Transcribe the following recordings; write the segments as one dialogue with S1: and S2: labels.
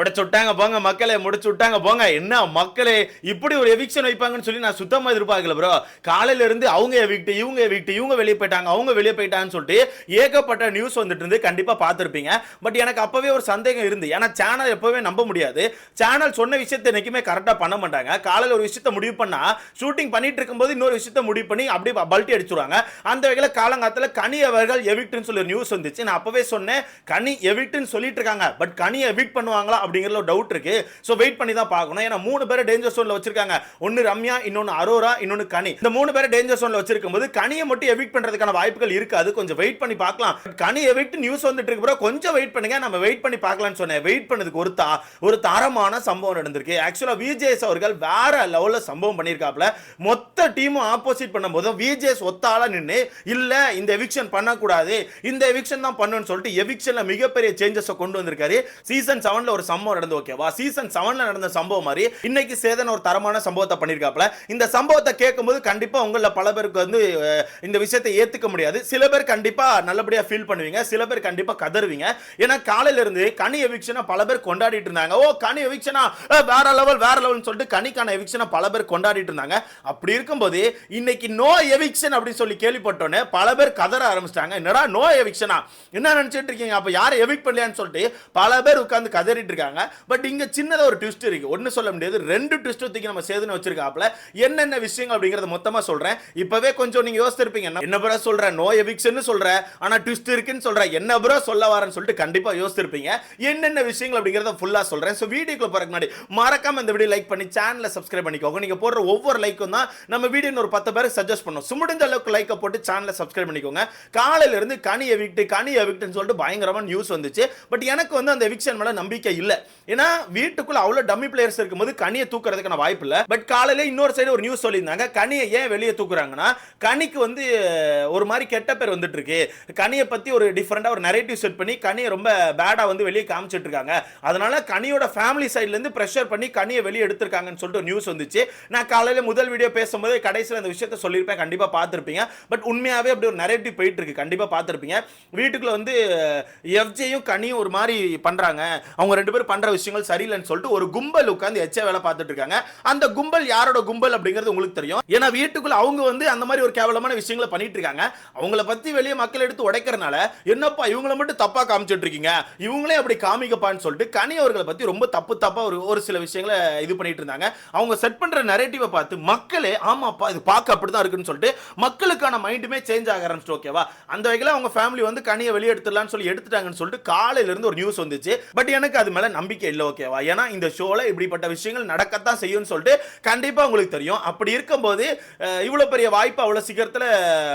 S1: முடிச்சு விட்டாங்க போங்க மக்களே முடிச்சு விட்டாங்க போங்க. என்ன மக்களே இப்படி ஒரு எவிக்ஷன் வைப்பாங்கன்னு சொல்லி நான் சுத்தமாக எதிர்பார்க்கல ப்ரோ காலையில இருந்து அவங்க எவிக்ட் இவங்க எவிக்ட் இவங்க வெளியே போயிட்டாங்க அவங்க வெளியே போயிட்டாங்கன்னு சொல்லிட்டு ஏகப்பட்ட நியூஸ் வந்துட்டு இருந்து கண்டிப்பாக பார்த்துருப்பீங்க. பட் எனக்கு அப்போவே ஒரு சந்தேகம் இருந்து ஏன்னா சேனல் எப்போவே நம்ப முடியாது. சேனல் சொன்ன விஷயத்தை என்னைக்குமே கரெக்டாக பண்ண மாட்டாங்க. காலையில் ஒரு விஷயத்தை முடிவு பண்ணால் ஷூட்டிங் பண்ணிட்டு இருக்கும்போது இன்னொரு விஷயத்தை முடிவு பண்ணி அப்படியே பல்ட்டி அடிச்சுருவாங்க. அந்த வகையில் காலங்காலத்தில் கனி அவர்கள் எவிக்ட்னு சொல்லி நியூஸ் வந்துச்சு. நான் அப்போவே சொன்னேன் கனி எவிக்ட்னு சொல்லிட்டு இருக்காங்க. பட் கனி எவிக்ட் பண்ணுவாங்களா அப்படிங்கிற ஒரு டவுட் இருக்கு. ஸோ வெயிட் பண்ணி தான் பார்க்கணும். ஏன்னா மூணு பேரை டேஞ்சர் சோனில் வச்சிருக்காங்க. ஒன்று ரம்யா இன்னொன்று அரோரா இன்னொன்று கனி. இந்த மூணு பேரை டேஞ்சர் சோனில் வச்சிருக்கும் போது கனியை மட்டும் எவிக்ட் பண்ணுறதுக்கான வாய்ப்புகள் இருக்காது. கொஞ்சம் வெயிட் பண்ணி பார்க்கலாம். கனி எவிக்ட் நியூஸ் வந்துட்டு இருக்கு. கொஞ்சம் வெயிட் பண்ணுங்க. நம்ம வெயிட் பண்ணி பார்க்கலாம்னு சொன்னேன். வெயிட் பண்ணதுக்கு ஒரு தா ஒரு தரமான சம்பவம் நடந்திருக்கு. ஆக்சுவலாக விஜேஎஸ் அவர்கள் வேற லெவலில் சம்பவம் பண்ணியிருக்காப்ல மொத்த டீமும் ஆப்போசிட் பண்ணும்போதும் விஜேஎஸ் ஒத்தால நின்று இல்லை இந்த எவிக்ஷன் பண்ணக்கூடாது. இந்த எவிக்ஷன் தான் பண்ணணும்னு சொல்லிட்டு எவிக்ஷனில் மிகப்பெரிய சேஞ்சஸை கொண்டு வந்திருக்காரு. சீசன் செவனில் ஒரு சம்பவம் நடந்து ஓகேவா சீசன் செவன்ல நடந்த சம்பவம் மாதிரி இன்னைக்கு சேதன் ஒரு தரமான சம்பவத்தை பண்ணியிருக்காப்ல இந்த சம்பவத்தை கேட்கும்போது கண்டிப்பா உங்களில் பல பேருக்கு வந்து இந்த விஷயத்தை ஏத்துக்க முடியாது. சில பேர் கண்டிப்பா நல்லபடியா ஃபீல் பண்ணுவீங்க. சில பேர் கண்டிப்பா கதறுவீங்க. ஏன்னா காலையில இருந்து கனி எவிக்ஷனை பல பேர் கொண்டாடிட்டு இருந்தாங்க. ஓ கனி எவிக்ஷனா? வேற லெவல் வேற லெவல்னு சொல்லிட்டு கனிக்கான எவிக்ஷனை பல பேர் கொண்டாடிட்டு இருந்தாங்க. அப்படி இருக்கும்போது இன்னைக்கு நோ எவிக்ஷன் அப்படின்னு சொல்லி கேள்விப்பட்டோன்னே பல பேர் கதற ஆரம்பிச்சிட்டாங்க. என்னடா நோ எவிக்ஷனா? என்ன நினைச்சிட்டு இருக்கீங்க? அப்ப யாரும் எவிக் பண்ணலையான்னு சொல்லிட்டு பல பேர் உட்கார்ந்து கதறிட்டு இருக்காங்க. பட் இங்க சின்னதா ஒரு ட்விஸ்ட் இருக்கு. ஒன்னு சொல்ல முடியாது. ரெண்டு ட்விஸ்ட் தூக்கி நம்ம சேதுன்னு வச்சிருக்காப்ல என்னென்ன விஷயங்கள் அப்படிங்கறத மொத்தமா சொல்றேன். இப்பவே கொஞ்சம் நீங்க யோசிச்சிருப்பீங்க என்ன- என்ன ப்ரோ சொல்றேன் நோ எவிக்ஷன் சொல்றேன் ஆனா ட்விஸ்ட் இருக்குன்னு சொல்ற. என்ன ப்ரோ சொல்ல வரேன்னு சொல்லிட்டு கண்டிப்பா யோசிச்சிருப்பீங்க என்னென்ன விஷயங்கள் அப்படிங்கறத ஃபுல்லா சொல்றேன். சோ வீடியோக்குள்ள போறதுக்கு முன்னாடி மறக்காம இந்த வீடியோ லைக் பண்ணி சேனலை சப்ஸ்கிரைப் பண்ணிக்கோங்க. நீங்க போடுற ஒவ்வொரு லைக்கும் தான் நம்ம வீடியோ ஒரு பத்து பேருக்கு சஜஸ்ட் பண்ணும். சுமுடிஞ்ச அளவுக்கு லைக்கை போட்டு சேனலை சப்ஸ்கிரைப் பண்ணிக்கோங்க. காலையில இருந்து கனி எவிக்ட் கனி எவிக்ட்னு சொல்லிட்டு பயங்கரமா நியூஸ் வந்துச்சு. பட் எனக்கு வந்து அந்த எவிக்ஷன் மேல நம்பிக்கை இல்லை. ஏன்னா வீட்டுக்குள்ள அவ்வளவு டம்மி பிளேயர்ஸ் இருக்கும்போது கனியை தூக்குறதுக்கான வாய்ப்பு இல்ல. பட் காலையில இன்னொரு சைடு ஒரு நியூஸ் சொல்லியிருந்தாங்க. கனியை ஏன் வெளியே தூக்குறாங்கன்னா கனிக்கு வந்து ஒரு மாதிரி கெட்ட பேர் வந்துட்டு இருக்கு கனியை பத்தி ஒரு டிஃப்ரெண்டா ஒரு நரேட்டிவ் செட் பண்ணி கனியை ரொம்ப பேடா வந்து வெளியே காமிச்சிட்டு இருக்காங்க. அதனால கனியோட ஃபேமிலி சைட்ல இருந்து ப்ரெஷர் பண்ணி கனியை வெளியே எடுத்திருக்காங்கன்னு சொல்லிட்டு நியூஸ் வந்துச்சு. நான் காலையில முதல் வீடியோ பேசும்போது கடைசியில் அந்த விஷயத்த சொல்லியிருப்பேன். கண்டிப்பா பார்த்திருப்பீங்க. பட் உண்மையாவே அப்படி ஒரு நரேட்டிவ் போயிட்டு இருக்கு. கண்டிப்பா பார்த்திருப்பீங்க. வீட்டுக்குள்ள வந்து எஃப்ஜேயும் கனியும் ஒரு மாதிரி பண்றாங்க. அவங்க ரெண்டு பேரும் பண்ற விஷயங்கள் சரியில்லைன்னு சொல்லிட்டு ஒரு கும்பல் உட்காந்து எச்ச வேலை பார்த்துட்டு இருக்காங்க. அந்த கும்பல் யாரோட கும்பல் அப்படிங்கிறது உங்களுக்கு தெரியும். ஏன்னா வீட்டுக்குள்ள அவங்க வந்து அந்த மாதிரி ஒரு கேவலமான விஷயங்களை பண்ணிட்டு இருக்காங்க. அவங்கள பத்தி வெளியே மக்கள் எடுத்து உடைக்கிறனால என்னப்பா இவங்கள மட்டும் தப்பா காமிச்சிட்டு இருக்கீங்க? இவங்களே அப்படி காமிக்கப்பான்னு சொல்லிட்டு கனி அவர்களை பத்தி ரொம்ப தப்பு தப்பா ஒரு ஒரு சில விஷயங்களை இது பண்ணிட்டு இருந்தாங்க. அவங்க செட் பண்ற நரேட்டிவை பார்த்து மக்களே ஆமாப்பா இது பார்க்க அப்படிதான் இருக்குன்னு சொல்லிட்டு மக்களுக்கான மைண்டுமே சேஞ்ச் ஆக ஆரம்பிச்சிட்டு ஓகேவா அந்த வகையில் அவங்க ஃபேமிலி வந்து கனியை வெளியே எடுத்துடலாம்னு சொல்லி எடுத்துட்டாங்கன்னு சொல்லிட்டு காலையில இருந்து ஒரு நியூஸ் வந்துச்சு. பட் எனக்கு அது மேல நம்பிக்கை இல்லை ஓகேவா ஏன்னா இந்த ஷோவில் இப்படிப்பட்ட விஷயங்கள் நடக்கத்தான் செய்யும்னு சொல்லிட்டு கண்டிப்பா உங்களுக்கு தெரியும். அப்படி இருக்கும்போது இவ்வளோ பெரிய வாய்ப்பு அவ்வளவு சீக்கிரத்துல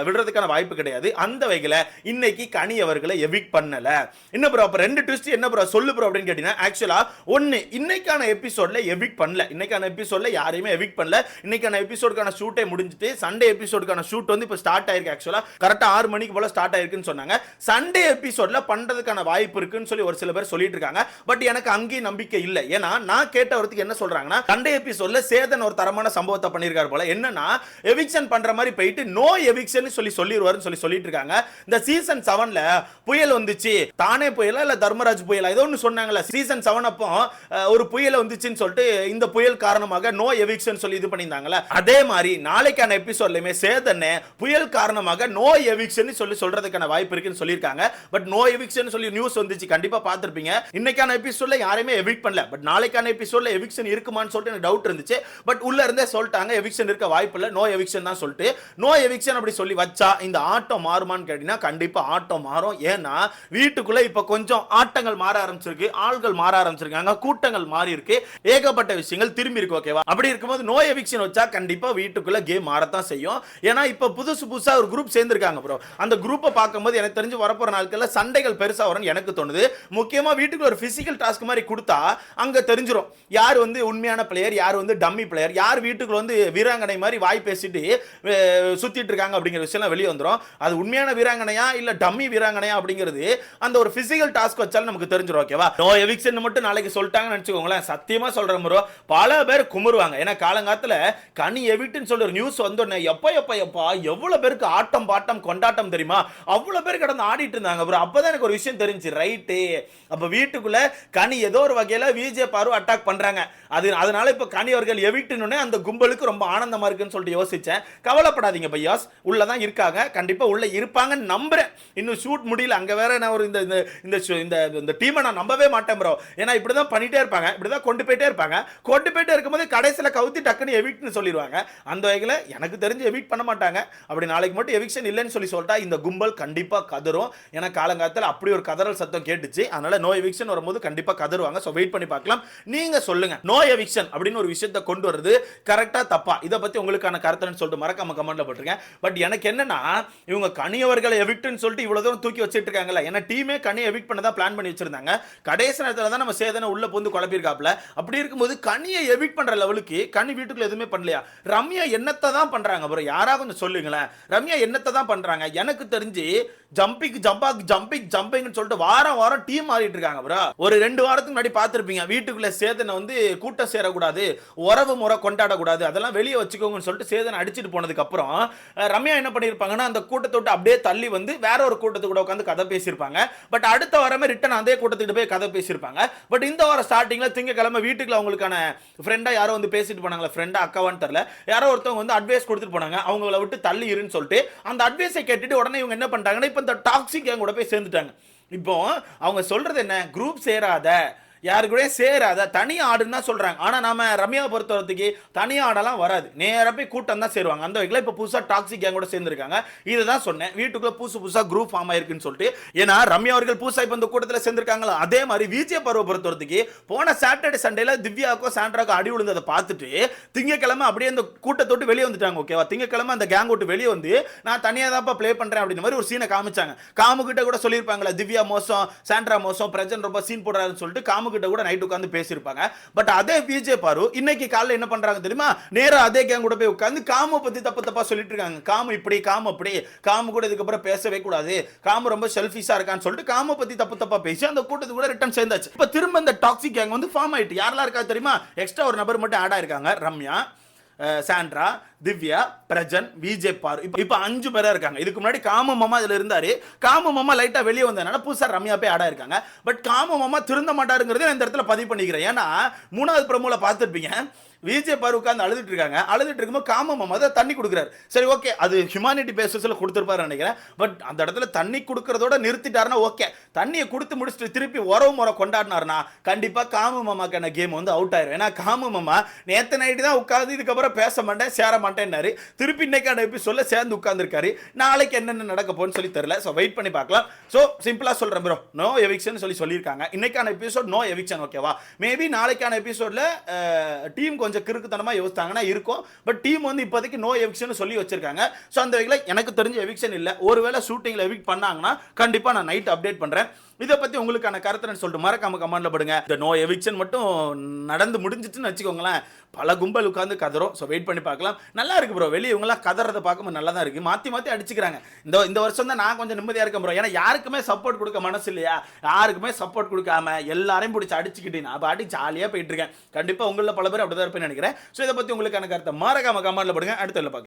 S1: விடுறதுக்கான வாய்ப்பு கிடையாது. அந்த வகையில் இன்னைக்கு கனி அவர்களை எவிக் பண்ணல. என்ன ப்ரோ அப்போ ரெண்டு ட்விஸ்ட் என்ன ப்ரோ சொல்லு ப்ரோ அப்படின்னு கேட்டீங்கன்னா ஆக்சுவலா ஒன்னு இன்னைக்கான எபிசோட்ல எவிக் பண்ணல. இன்னைக்கான எபிசோட்ல யாரையுமே எவிக் பண்ணல. இன்னைக்கான எபிசோடுக்கான ஷூட்டே முடிஞ்சிட்டு சண்டே எபிசோடுக்கான ஷூட் வந்து இப்போ ஸ்டார்ட் ஆயிருக்கு ஆக்சுவலா கரெக்டாக ஆறு மணிக்கு போல ஸ்டார்ட் ஆயிருக்குன்னு சொன்னாங்க. சண்டே எபிசோட்ல பண்றதுக்கான வாய்ப்பு இருக்குன்னு சொல்லி ஒரு சில பேர் சொல்லிட்டு இருக்காங்க. பட் எனக்கு அங்கேயும் நம்பிக்கை இல்லை. ஏன்னா நான் கேட்டவரத்துக்கு என்ன சொல்றாங்கன்னா கண்ட எபிசோட்ல சேதன் ஒரு தரமான சம்பவத்தை பண்ணியிருக்காரு போல. என்னன்னா எவிக்ஷன் பண்ற மாதிரி போயிட்டு நோ எவிக்ஷன் சொல்லி சொல்லிடுவாருன்னு சொல்லி சொல்லிட்டு இருக்காங்க. இந்த சீசன் செவன்ல புயல் வந்துச்சு. தானே புயலா இல்ல தர்மராஜ் புயலா? ஏதோ ஒன்று சொன்னாங்கல்ல சீசன் செவன் அப்போ ஒரு புயல் வந்துச்சுன்னு சொல்லிட்டு இந்த புயல் காரணமாக நோ எவிக்ஷன் சொல்லி இது பண்ணியிருந்தாங்கல்ல. அதே மாதிரி நாளைக்கான எபிசோட்லயுமே சேதன் புயல் காரணமாக நோ எவிக்ஷன் சொல்லி சொல்றதுக்கான வாய்ப்பு இருக்குன்னு சொல்லியிருக்காங்க. பட் நோ எவிக்ஷன் சொல்லி நியூஸ் வந்துச்சு. கண்டிப்பா பார்த்திருப்பீங்க. இன்னைக்கான எபிசோட்ல எபிசோட்ல யாரையுமே எவிக் பண்ணல. பட் நாளைக்கான எபிசோட்ல எவிக்ஷன் இருக்குமான்னு சொல்லிட்டு எனக்கு டவுட் இருந்துச்சு. பட் உள்ள இருந்தே சொல்லிட்டாங்க எவிக்ஷன் இருக்க வாய்ப்பு இல்லை நோ எவிக்ஷன் தான் சொல்லிட்டு. நோ எவிக்ஷன் அப்படி சொல்லி வச்சா இந்த ஆட்டம் மாறுமான்னு கேட்டீங்கன்னா கண்டிப்பா ஆட்டம் மாறும். ஏன்னா வீட்டுக்குள்ள இப்ப கொஞ்சம் ஆட்டங்கள் மாற ஆரம்பிச்சிருக்கு ஆள்கள் மாற ஆரம்பிச்சிருக்காங்க கூட்டங்கள் மாறி இருக்கு. ஏகப்பட்ட விஷயங்கள் திரும்பி இருக்கு ஓகேவா அப்படி இருக்கும்போது நோ எவிக்ஷன் வச்சா கண்டிப்பா வீட்டுக்குள்ள கேம் மாறத்தான் செய்யும். ஏன்னா இப்ப புதுசு புதுசா ஒரு குரூப் சேர்ந்திருக்காங்க ப்ரோ அந்த குரூப்பை பார்க்கும்போது எனக்கு தெரிஞ்சு வரப்போற நாட்கள்ல சண்டைகள் பெருசா வரும்னு எனக்கு தோணுது. முக்கியமா வீட்டுக்கு ஒரு பிசிக்கல் டாஸ்க் மாதிரி கொடுத்தா அங்கே தெரிஞ்சிடும் யார் வந்து உண்மையான பிளேயர் யார் வந்து டம்மி பிளேயர் யார் வீட்டுக்குள்ள வந்து வீராங்கனை மாதிரி வாய் பேசிட்டு சுற்றிட்டு இருக்காங்க அப்படிங்கிற விஷயம்லாம் வெளியே வந்துடும் அது உண்மையான வீராங்கனையா இல்லை டம்மி வீராங்கனையா அப்படிங்கிறது அந்த ஒரு ஃபிசிக்கல் டாஸ்க் வச்சாலும் நமக்கு தெரிஞ்சிடும் ஓகேவா நோ எவிக்ஷன் மட்டும் நாளைக்கு சொல்லிட்டாங்கன்னு நினச்சிக்கோங்களேன். சத்தியமாக சொல்கிற முறை பல பேர் குமுறுவாங்க. ஏன்னா காலங்காலத்தில் கனி எவிட்டுன்னு சொல்லி ஒரு நியூஸ் வந்தோடனே எப்போ எப்போ எப்பா எவ்வளோ பேருக்கு ஆட்டம் பாட்டம் கொண்டாட்டம் தெரியுமா? அவ்வளோ பேர் கடந்து ஆடிட்டு இருந்தாங்க அப்புறம் அப்போ தான் எனக்கு ஒரு விஷயம் தெரிஞ்சு ரைட்டு அப்போ வீட்டுக்குள்ளே கனி ஏதோ ஒரு வகையில விஜே பாரு அட்டாக் பண்றாங்க. அது அதனால இப்ப கனி அவர்கள் எவிட்டுனே அந்த கும்பலுக்கு ரொம்ப ஆனந்தமா இருக்குன்னு சொல்லிட்டு யோசிச்சேன். கவலைப்படாதீங்க பையாஸ். உள்ளதான் இருக்காங்க. கண்டிப்பா உள்ள இருப்பாங்கன்னு நம்புறேன். இன்னும் ஷூட் முடியல. அங்க வேற நான் ஒரு இந்த இந்த இந்த இந்த டீமை நான் நம்பவே மாட்டேன் ப்ரோ ஏன்னா இப்படி தான் பண்ணிட்டே இருப்பாங்க. இப்படிதான் கொண்டு போயிட்டே இருப்பாங்க. கொண்டு போயிட்டே இருக்கும்போது கடைசியில கவுத்தி டக்குன்னு எவிட்னு சொல்லிடுவாங்க. அந்த வகையில் எனக்கு தெரிஞ்சு எவிட் பண்ண மாட்டாங்க. அப்படி நாளைக்கு மட்டும் எவிக்ஷன் இல்லைன்னு சொல்லி சொல்லிட்டா இந்த கும்பல் கண்டிப்பாக கதறும். ஏன்னா காலங்காலத்தில் அப்படி ஒரு கதறல் சத்தம் கேட்டுச்சு. அதனால நோய் எவிக்ஷன் வரும்போது கண்டிப்பா கதருவாங்க. ஸோ வெயிட் பண்ணி பார்க்கலாம். நீங்க சொல்லுங்க. நோ எவிக்ஷன் அப்படின்னு ஒரு விஷயத்தை கொண்டு வருது கரெக்டா தப்பா? இதை பத்தி உங்களுக்கான கருத்துன்னு சொல்லிட்டு மறக்காம கமெண்ட்ல போட்டிருக்கேன். பட் எனக்கு என்னன்னா இவங்க கனியவர்களை எவிக்ட்னு சொல்லிட்டு இவ்வளவு தூரம் தூக்கி வச்சுட்டு இருக்காங்கல்ல. ஏன்னா டீமே கனி எவிக்ட் பண்ண தான் பிளான் பண்ணி வச்சிருந்தாங்க. கடைசி நேரத்தில் தான் நம்ம சேதனை உள்ள புந்து குழப்பியிருக்காப்ல அப்படி இருக்கும்போது கனியை எவிக்ட் பண்ற லெவலுக்கு கனி வீட்டுக்குள்ள எதுவுமே பண்ணலையா? ரம்யா என்னத்தை தான் பண்றாங்க? ப்ரோ யாரா கொஞ்சம் சொல்லுங்களேன். ரம்யா என்னத்தை தான் பண்றாங்க? எனக்கு தெரிஞ்சு ஜம்பிங் ஜம்பாக் ஜம்பிங் ஜம்பிங்னு சொல்லிட்டு வாரம் வாரம் டீம் மாறிட்டு இருக்காங்க ப்ரோ. ஒரு ரெண்டு வாரம் வாரத்துக்கு முன்னாடி பார்த்துருப்பீங்க. வீட்டுக்குள்ளே சேதனை வந்து கூட்டம் சேரக்கூடாது உறவு முறை கொண்டாடக்கூடாது அதெல்லாம் வெளியே வச்சுக்கோங்கன்னு சொல்லிட்டு சேதனை அடிச்சிட்டு போனதுக்கப்புறம் ரம்யா என்ன பண்ணியிருப்பாங்கன்னா அந்த கூட்டத்தை விட்டு அப்படியே தள்ளி வந்து வேற ஒரு கூட்டத்து கூட உட்காந்து கதை பேசியிருப்பாங்க. பட் அடுத்த வாரமே ரிட்டன் அதே கூட்டத்துக்கு போய் கதை பேசியிருப்பாங்க. பட் இந்த வாரம் ஸ்டார்டிங்கில் திங்கக்கிழமை வீட்டுக்குள்ள அவங்களுக்கான ஃப்ரெண்டாக யாரோ வந்து பேசிட்டு போனாங்களா? ஃப்ரெண்டா அக்காவான்னு தெரில யாரோ ஒருத்தவங்க வந்து அட்வைஸ் கொடுத்துட்டு போனாங்க. அவங்கள விட்டு தள்ளி இருன்னு சொல்லிட்டு அந்த அட்வைஸை கேட்டுட்டு உடனே இவங்க என்ன பண்ணிட்டாங்கன்னா இப்போ இந்த டாக்ஸிக் கேங் கூட போய் சேர்ந்துட்டாங்க. இப்போ அவங்க சொல்றது என்ன? குரூப் சேராத. யாரு கூட சேராத தனி ஆடுன்னு தான் சொல்றாங்க. ஆனா நாம ரம்யா பொறுத்தவரத்துக்கு தனி ஆடெல்லாம் வராது. நேராக போய் கூட்டம் தான் சேருவாங்க. அந்த வகையில் இப்போ புதுசா டாக்ஸிக் கேங் கூட சேர்ந்திருக்காங்க. இதுதான் சொன்னேன். வீட்டுக்குள்ள புதுசு புதுசா குரூப் ஃபார்ம் ஆயிருக்குன்னு சொல்லிட்டு. ஏன்னா ரம்யா அவர்கள் புதுசா இப்போ இந்த கூட்டத்தில் சேர்ந்துருக்காங்களா? அதே மாதிரி விஜய பருவ பொறுத்தவரத்துக்கு போன சாட்டர்டே சண்டேல திவ்யாக்கோ சாண்ட்ராக்கோ அடி விழுந்ததை பார்த்துட்டு திங்கக்கிழமை அப்படியே அந்த கூட்டத்தோட்டு வெளியே வந்துட்டாங்க ஓகேவா திங்கக்கிழமை அந்த கேங் விட்டு வெளியே வந்து நான் தனியாக தான்ப்பா ப்ளே பண்ணுறேன் அப்படின்ற மாதிரி ஒரு சீனை காமிச்சாங்க. காமுகிட்ட கூட சொல்லியிருப்பாங்களா திவ்யா மோசம் சாண்ட்ரா மோசம் பிரஜன் ரொம்ப சீன் போடுறாருன்னு சொல்லிட்டு காமுக கிட்ட கூட நைட் உட்காந்து பேசியிருப்பாங்க. பட் அதே விஜய் பாரு இன்னைக்கு காலைல என்ன பண்றாங்க தெரியுமா? நேரம் அதே கேங் கூட போய் உட்காந்து காம பத்தி தப்பு தப்பா சொல்லிட்டு இருக்காங்க. காம இப்படி காம அப்படி. காமு கூட இதுக்கப்புறம் பேசவே கூடாது. காம ரொம்ப செல்ஃபிஷா இருக்கான்னு சொல்லிட்டு காம பத்தி தப்பு தப்பா பேசி அந்த கூட்டத்துக்கு கூட ரிட்டர்ன் சேர்ந்தாச்சு. இப்ப திரும்ப இந்த டாக்ஸிக் கேங் வந்து ஃபார்ம் ஆயிட்டு யாரெல்லாம் இருக்கா தெரியுமா? எக்ஸ்ட்ரா ஒரு நபர் மட்டும் ஆட் ஆயிருக்காங்க. ரம்யா சாண்ட்ரா திவ்யா பிரஜன் விஜய் பாரு. இப்போ இப்போ அஞ்சு பேராக இருக்காங்க. இதுக்கு முன்னாடி காம மாமா இதில் இருந்தார். காம மாமா லைட்டாக வெளியே வந்ததுனால புதுசா ரம்யா போய் ஆடா இருக்காங்க. பட் காம மாமா திருந்த மாட்டாருங்கிறத நான் இந்த இடத்துல பதிவு பண்ணிக்கிறேன். ஏன்னா மூணாவது ப்ரோமோல பார்த்துருப்பீங்க. விஜய் பாரு உட்காந்து அழுதுட்டு இருக்காங்க. அழுதுட்டு இருக்கும்போது காம மாமா தான் தண்ணி கொடுக்குறாரு. சரி ஓகே அது ஹியூமானிட்டி பேசஸில் கொடுத்துருப்பாரு நினைக்கிறேன். பட் அந்த இடத்துல தண்ணி கொடுக்கறதோட நிறுத்திட்டாருன்னா ஓகே தண்ணியை கொடுத்து முடிச்சுட்டு திருப்பி உறவு முறை கொண்டாடினாருன்னா கண்டிப்பாக காம மாமாக்கான கேம் வந்து அவுட் ஆயிரும். ஏன்னா காம மாமா நேற்று நைட்டு தான் உட்காந்து இதுக்கப்புறம் பேச மாட்டேன் சேர மாட்டேன். மாட்டேன்னாரு. திருப்பி இன்னைக்கான எபிசோட்ல சேர்ந்து உட்காந்துருக்காரு நாளைக்கு என்னென்ன நடக்க போகுன்னு சொல்லி தெரியல. ஸோ வெயிட் பண்ணி பார்க்கலாம். ஸோ சிம்பிளா சொல்றேன் ப்ரோ நோ எவிக்ஷன் சொல்லி சொல்லியிருக்காங்க. இன்னைக்கான எபிசோட் நோ எவிக்ஷன் ஓகேவா மேபி நாளைக்கான எபிசோட்ல டீம் கொஞ்சம் கிறுக்குத்தனமா யோசித்தாங்கன்னா இருக்கும். பட் டீம் வந்து இப்போதைக்கு நோ எவிக்ஷன் சொல்லி வச்சிருக்காங்க. ஸோ அந்த வகையில் எனக்கு தெரிஞ்ச எவிக்ஷன் இல்லை. ஒருவேளை ஷூட்டிங்ல எவிக் பண்ணாங்கன்னா கண்டிப்பா நான் நைட் அப்டேட் பண்றேன். இதை பத்தி உங்களுக்கான கருத்துன்னு சொல்லிட்டு மறக்காம கமெண்ட்ல போடுங்க. இந்த நோ எவிக்ஷன் மட்டும் நடந்து முடிஞ்சிட்டுன்னு வச்சுக்கோங்களேன். பல கும்பல் உட்காந்து கதறோம். ஸோ வெயிட் பண்ணி பார்க்கலாம். நல்லா இருக்கு ப்ரோ வெளியே இவங்களாம் கதறதை பார்க்கும்போது நல்லா தான் இருக்கு. மாத்தி மாத்தி அடிச்சுக்கிறாங்க. இந்த இந்த வருஷம் தான் நான் கொஞ்சம் நிம்மதியா இருக்கேன் ப்ரோ ஏன்னா யாருக்குமே சப்போர்ட் கொடுக்க மனசு இல்லையா? யாருக்குமே சப்போர்ட் கொடுக்காம எல்லாரையும் பிடிச்சி அடிச்சுக்கிட்டு நான் பாட்டி ஜாலியாக போயிட்டு இருக்கேன். கண்டிப்பாக உங்களில் பல பேர் அப்படிதான் இருப்பேன்னு நினைக்கிறேன். ஸோ இதை பற்றி உங்களுக்கான கருத்தை மறக்காம கமெண்ட்ல போடுங்க. அடுத்த பார்க்கலாம்.